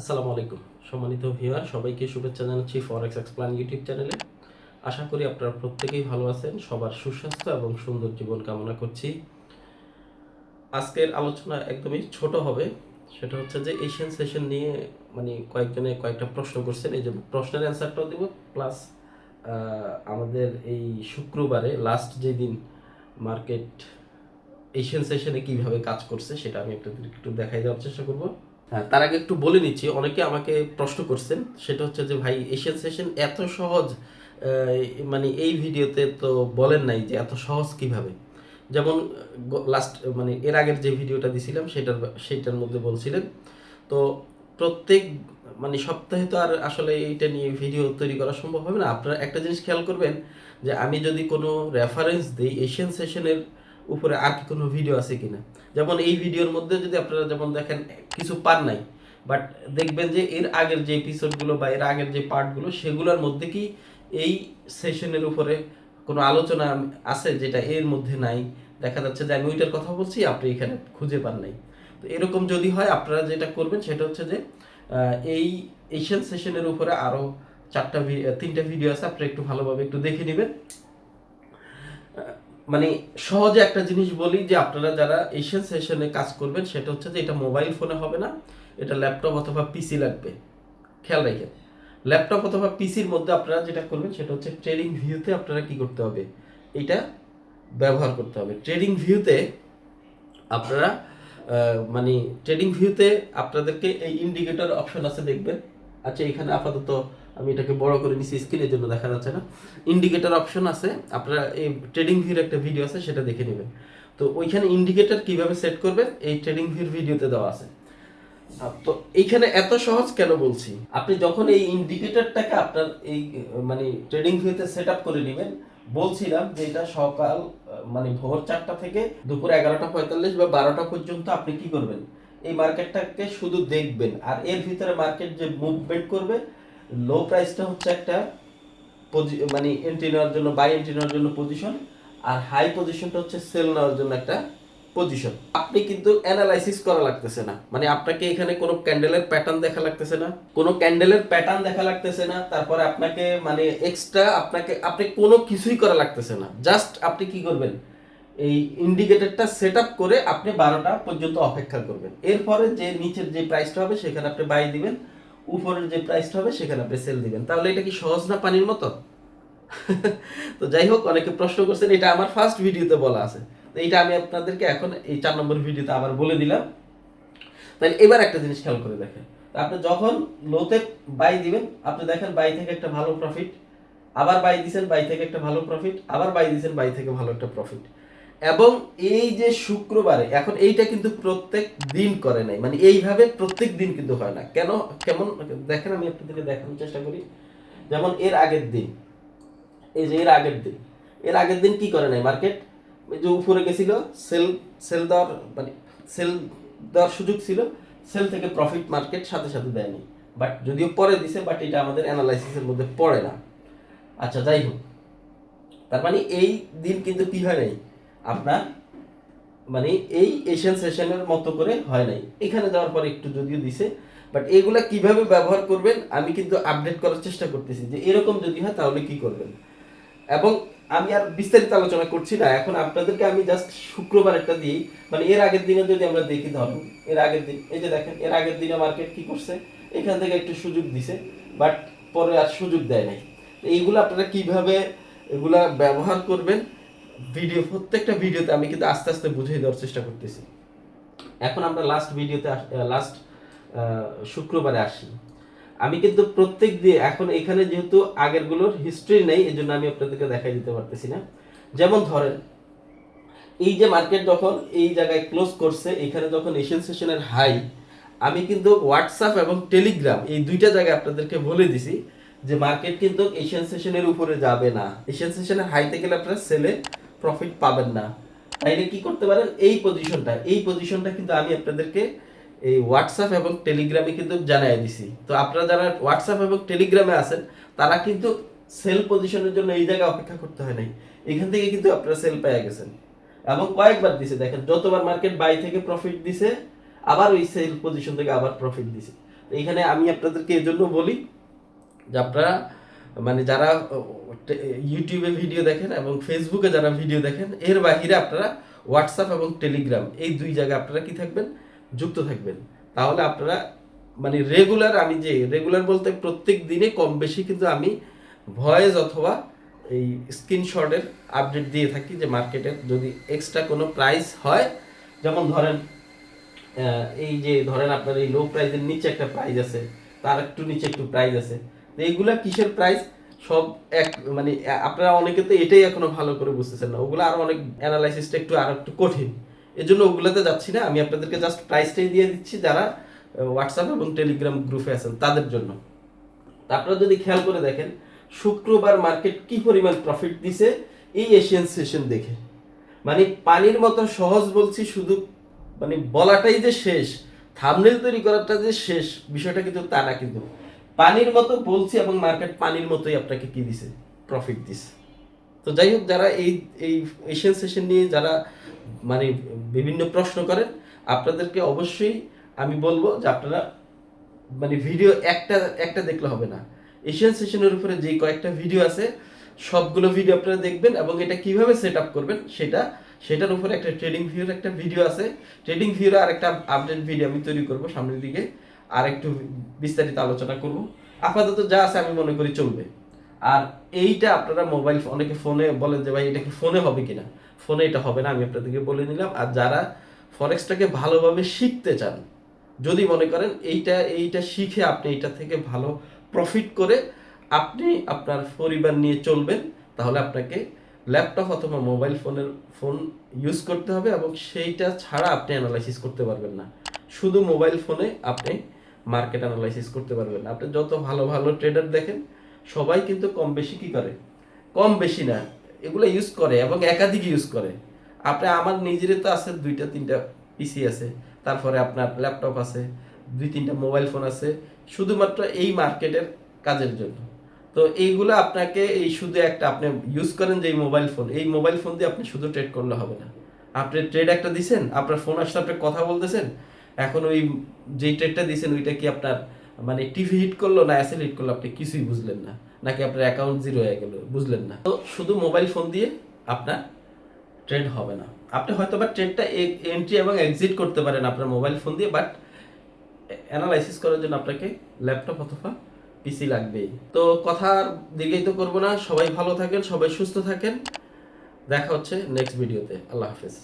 আসসালামু আলাইকুম। সম্মানিত ভিউয়ার, সবাইকে শুভেচ্ছা জানাচ্ছি ফরেক্স এক্সপ্লান ইউটিউব চ্যানেলে আশা করি আপনারা প্রত্যেকেই ভালো আছেন, সবার সুস্বাস্থ্য এবং সুন্দর জীবন কামনা করছি। আজকের আলোচনা একদমই ছোট হবে, সেটা হচ্ছে যে এশিয়ান সেশন নিয়ে মানে কয়েকজনে কয়েকটা প্রশ্ন করছেন, এই যে প্রশ্নের অ্যান্সারটাও দেবো প্লাস আমাদের এই শুক্রবারে লাস্ট যেদিন মার্কেট এশিয়ান সেশনে কীভাবে কাজ করছে সেটা আমি আপনাদের একটু দেখাই দেওয়ার চেষ্টা করব। হ্যাঁ তার আগে একটু বলে নিচ্ছি, অনেকে আমাকে প্রশ্ন করছেন, সেটা হচ্ছে যে, ভাই, এশিয়ান সেশন এত সহজ মানে এই ভিডিওতে তো বলেন নাই যে, এত সহজ কীভাবে? যেমন লাস্ট মানে এর আগের যে ভিডিওটা দিছিলাম, সেটার সেটার মধ্যে বলছিলেন। তো প্রত্যেক মানে সপ্তাহে তো আর আসলে এইটা নিয়ে ভিডিও তৈরি করা সম্ভব হবে না। আপনারা একটা জিনিস খেয়াল করবেন, যে আমি যদি কোনো রেফারেন্স দিই এশিয়ান সেশনের উপরে আর কি কোনো ভিডিও আছে কিনা? যেমন এই ভিডিওর মধ্যে যদি আপনারা যেমন দেখেন, কিছু পান নাই। বাট দেখবেন যে এর আগের যে এপিসোডগুলো বা এর আগের যে পার্টগুলো সেগুলোর মধ্যে কি এই সেশনের উপরে কোনো আলোচনা আছে যেটা এর মধ্যে নাই? দেখা যাচ্ছে যে আমি ওইটার কথা বলছি, আপনি এখানে খুঁজে পান নাই। এরকম যদি হয়, আপনারা যেটা করবেন সেটা হচ্ছে যে এই এশিয়ান সেশনের উপরে আরও চারটা তিনটা ভিডিও আছে, আপনারা একটু ভালোভাবে একটু দেখে নেবেন। মানে সহজে একটা জিনিস বলি যে, আপনারা যারা এশিয়ান সেশনে কাজ করবেন, সেটা হচ্ছে যে, এটা মোবাইল ফোনে হবে না, এটা ল্যাপটপ অথবা পিসি লাগবে। খেয়াল রাখেন। ল্যাপটপ অথবা পিসির মধ্যে আপনারা যেটা করবেন, সেটা হচ্ছে ট্রেডিং ভিউতে আপনারা কি করতে হবে? এটা ব্যবহার করতে হবে। ট্রেডিং ভিউতে আপনারা মানে ট্রেডিং ভিউতে আপনাদেরকে এই ইন্ডিকেটর অপশন আছে, দেখবেন। আচ্ছা এখানে আপাতত আমি এটাকে বড় করে নিছি স্ক্রিনের জন্য দেখা যাচ্ছে না। ইন্ডিকেটর অপশন আছে, আপনারা এই ট্রেডিং ভিউর একটা ভিডিও আছে, সেটা দেখে নেবেন। তো ওইখানে ইন্ডিকেটর কীভাবে সেট করবেন, এই ট্রেডিং ভিউর ভিডিওতে দেওয়া আছে। তো এইখানে এত সহজ কেন বলছি? আপনি যখন এই ইন্ডিকেটরটাকে আপনার এই মানে ট্রেডিং ভিউতে সেট আপ করে নেবেন বলছিলাম যে এটা সকাল মানে ভোর চারটা থেকে দুপুর এগারোটা পঁয়তাল্লিশ বা বারোটা পর্যন্ত আপনি কি করবেন? এই মার্কেটটাকে শুধু দেখবেন। আর এর ভিতরে মার্কেট যে মুভমেন্ট করবে লো প্রাইসটা হচ্ছে একটা মানে এন্ট্রি নেওয়ার জন্য বাই এন্ট্রি নেওয়ার জন্য পজিশন আর হাই পজিশনটা হচ্ছে সেল নেওয়ার জন্য একটা পজিশন আপনি কিন্তু অ্যানালাইসিস করা লাগতেছে না। মানে আপনাকে এখানে কোনো ক্যান্ডেলের প্যাটার্ন দেখা লাগতেছে না। কোনো ক্যান্ডেলের প্যাটার্ন দেখা লাগতেছে না। তারপরে আপনাকে মানে এক্সট্রা আপনাকে আপনি কোনো কিছুই করা লাগতেছে না। জাস্ট আপনি কি করবেন? এই ইন্ডিকেটরটা সেট আপ করে আপনি বারোটা পর্যন্ত অপেক্ষা করবেন। এরপরে যে নিচের যে প্রাইসটা হবে, সেখানে আপনি বাই দিবেন। উপরের যে প্রাইসটা হবে, সেখানে আপনি সেল দিবেন। তাহলে এটা কি সহজ না পানির মতো? তো যাই হোক, অনেকে প্রশ্ন করছেন, এটা আমার ফার্স্ট ভিডিওতে বলা আছে। এটা আমি আপনাদেরকে এখন এই চার নম্বর ভিডিওতে আবার বলে দিলাম। তাহলে এবার একটা জিনিস খেয়াল করে দেখেন। আপনি যখন লোতে বাই দিবেন, আপনি দেখেন বাই থেকে একটা ভালো প্রফিট আবার বাই দিছেন বাই থেকে একটা ভালো প্রফিট আবার বাই দিছেন বাই থেকে ভালো একটা প্রফিট এবং এই যে শুক্রবারে, এখন এইটা কিন্তু প্রত্যেক দিন করে নাই। মানে এইভাবে প্রত্যেক দিন কিন্তু হয় না। কেন? কেমন? দেখেন, আমি আপনাদেরকে দেখানোর চেষ্টা করি। যেমন এর আগের দিন। এই যে এর আগের দিন। এর আগের দিন কি করে নাই মার্কেট যে উপরে গেছিল, সেল সেল দেওয়ার মানে সেল দেওয়ার সুযোগ ছিল, সেল থেকে প্রফিট মার্কেট সাথে সাথে দেয়নি। বাট যদিও পরে দিছে বাট এটা আমাদের অ্যানালাইসিসের মধ্যে পড়ে না। আচ্ছা যাই হোক। তার মানে এই দিন কিন্তু কি হয় নাই? আপনার মানে এই এশিয়ান সেশনের মতো করে হয় নাই। এখানে যাওয়ার পর একটু যদিও দিছে বাট এগুলা কীভাবে ব্যবহার করবেন, আমি কিন্তু আপডেট করার চেষ্টা করতেছি যে এরকম যদি হয় তাহলে কি করবেন? এবং আমি আর বিস্তারিত আলোচনা করছি না। এখন আপনাদেরকে আমি জাস্ট শুক্রবার একটা দিই। মানে এর আগের দিনে যদি আমরা দেখি ধরুন, এর আগের দিন এই যে দেখেন, এর আগের দিনে মার্কেট কি করছে? এখান থেকে একটু সুযোগ দিছে বাট পরে আর সুযোগ দেয় নাই। এইগুলো আপনারা কীভাবে এগুলা ব্যবহার করবেন? ভিডিও প্রত্যেকটা ভিডিওতে আমি কিন্তু আস্তে আস্তে বুঝিয়ে দেওয়ার চেষ্টা করতেছি। এখন আমরা লাস্ট ভিডিওতে লাস্ট শুক্রবারে আসি। আমি কিন্তু প্রত্যেক দিয়ে এখন এখানে যেহেতু আগেরগুলোর হিস্ট্রি নেই এই জন্য আমি আপনাদেরকে দেখাই দিতে পারতেছি না। যেমন ধরেন, এই যে মার্কেট যখন এই জায়গায় ক্লোজ করছে, এখানে যখন এশিয়ান সেশনের হাই আমি কিন্তু হোয়াটসঅ্যাপ এবং টেলিগ্রাম এই দুইটা জায়গায় আপনাদেরকে বলে দিছি যে মার্কেট কিন্তু এশিয়ান সেশনের উপরে যাবে না। এশিয়ান সেশনের হাইতে গেলে আপনারা সেলে প্রফিট পাবেন না। তাইলে কি করতে পারেন? এই পজিশনটা এই পজিশনটা কিন্তু আমি আপনাদেরকে এই হোয়াটসঅ্যাপ এবং টেলিগ্রামে কিন্তু জানাই দিছি। তো আপনারা যারা হোয়াটসঅ্যাপ এবং টেলিগ্রামে আছেন, তারা কিন্তু সেল পজিশনের জন্য এই জায়গায় অপেক্ষা করতে হয় নাই। এখান থেকে কিন্তু আপনারা সেল পেয়ে গেছেন। এবং কয়েকবার দিছে, দেখেন, যতবার মার্কেট বাই থেকে প্রফিট দিছে, আবার ওই সেল পজিশন থেকে আবার প্রফিট দিছে। তো এইখানে আমি আপনাদেরকে এই জন্য বলি যে আপনারা মানে যারা ইউটিউবে ভিডিও দেখেন এবং ফেসবুকে যারা ভিডিও দেখেন, এর বাহিরে আপনারা হোয়াটসঅ্যাপ এবং টেলিগ্রাম এই দুই জায়গায় আপনারা কি থাকবেন? যুক্ত থাকবেন। তাহলে আপনারা মানে রেগুলার আমি যে রেগুলার বলতে প্রত্যেক দিনে কম বেশি কিন্তু আমি ভয়েস অথবা এই স্ক্রিনশটের আপডেট দিয়ে থাকি যে মার্কেটের যদি এক্সট্রা কোনো প্রাইস হয়, যেমন ধরেন এই যে ধরেন আপনার এই লো প্রাইসের নিচে একটা প্রাইস আছে, তার একটু নিচে একটু প্রাইস আছে। তো এইগুলা কিসের প্রাইস সব এক মানে আপনারা অনেকে তো এটাই এখনও ভালো করে বুঝতেছেন না। ওগুলো আরও অনেক অ্যানালাইসিসটা একটু আর একটু কঠিন। এই জন্য ওগুলোতে যাচ্ছি না। আমি আপনাদেরকে জাস্ট প্রাইসটাই দিয়ে দিচ্ছি যারা হোয়াটসঅ্যাপ এবং টেলিগ্রাম গ্রুপে আছেন, তাদের জন্য। আপনারা যদি খেয়াল করে দেখেন, শুক্রবার মার্কেট কি পরিমাণ প্রফিট দিছে এই এশিয়ান সেশন দেখে। মানে পানির মতো সহজ বলছি, শুধু মানে বলাটাই যে শেষ থামনেল তৈরি করাটা যে শেষ, বিষয়টা কিন্তু তা না কিন্তু। পানির মতো বলছি এবং মার্কেট পানির মতোই আপনাকে কি দিছে? প্রফিট দিছে। তো যাই হোক, যারা এই এই এশিয়ান সেশন নিয়ে যারা মানে বিভিন্ন প্রশ্ন করেন, আপনাদেরকে অবশ্যই আমি বলব যে আপনারা মানে ভিডিও একটা একটা দেখলে হবে না। এশিয়ান সেশনের উপরে যে কয়েকটা ভিডিও আছে, সবগুলো ভিডিও আপনারা দেখবেন এবং এটা কীভাবে সেট আপ করবেন সেটা, সেটার উপরে একটা ট্রেডিং ভিউর একটা ভিডিও আছে। ট্রেডিং ভিউর আর একটা আপডেট ভিডিও আমি তৈরি করব সামনের দিকে। আর একটু বিস্তারিত আলোচনা করব। আপাতত যা আছে আমি মনে করি চলবে। আর এইটা আপনারা মোবাইল অনেকে ফোনে বলেন যে, ভাই, এটা কি ফোনে হবে কিনা? ফোনে এটা হবে না, আমি আপনাদেরকে বলে নিলাম আর যারা ফরেক্সটাকে ভালোভাবে শিখতে চান, যদি মনে করেন এইটা এইটা শিখে আপনি এইটা থেকে ভালো প্রফিট করে আপনি আপনার পরিবার নিয়ে চলবেন, তাহলে আপনাকে ল্যাপটপ অথবা মোবাইল ফোনের ফোন ইউজ করতে হবে এবং সেইটা ছাড়া আপনি অ্যানালাইসিস করতে পারবেন না। শুধু মোবাইল ফোনে আপনি মার্কেট অ্যানালাইসিস করতে পারবেন আপনি যত ভালো ভালো ট্রেডার দেখেন সবাই কিন্তু কম বেশি কি করে? কম বেশি না, এগুলো ইউজ করে এবং একাধিক ইউজ করে। আপনি, আমার নিজেরই তো আছে দুইটা, তিনটা পিসি আছে, তারপরে আপনার ল্যাপটপ আছে, দুই, তিনটা মোবাইল ফোন আছে, শুধুমাত্র এই মার্কেটের কাজের জন্য। তো এইগুলো আপনাকে এই শুধু একটা, আপনি ইউজ করেন যে এই মোবাইল ফোন এই মোবাইল ফোন দিয়ে আপনি শুধু ট্রেড করলে হবে না। আপনি ট্রেড একটা দিছেন, আপনার ফোন আসলে আপনি কথা বলতেছেন, এখন ওই যেই ট্রেডটা দিছেন, ওইটা কি আপনার মানে টিভি হিট করল না অ্যাসেল হিট করল আপনি কিছুই বুঝলেন না? নাকি আপনার অ্যাকাউন্ট জিরো হয়ে গেল? বুঝলেন না? তো শুধু মোবাইল ফোন দিয়ে আপনার ট্রেড হবে না। আপনি হয়তো বা ট্রেডটা এন্ট্রি এবং এক্সিট করতে পারেন আপনার মোবাইল ফোন দিয়ে বাট অ্যানালাইসিস করার জন্য আপনাকে ল্যাপটপ অথবা পিসি লাগবেই। তো কথার দিকেই তো করব না। সবাই ভালো থাকেন, সবাই সুস্থ থাকেন। দেখা হচ্ছে নেক্সট ভিডিওতে আল্লাহ হাফেজ।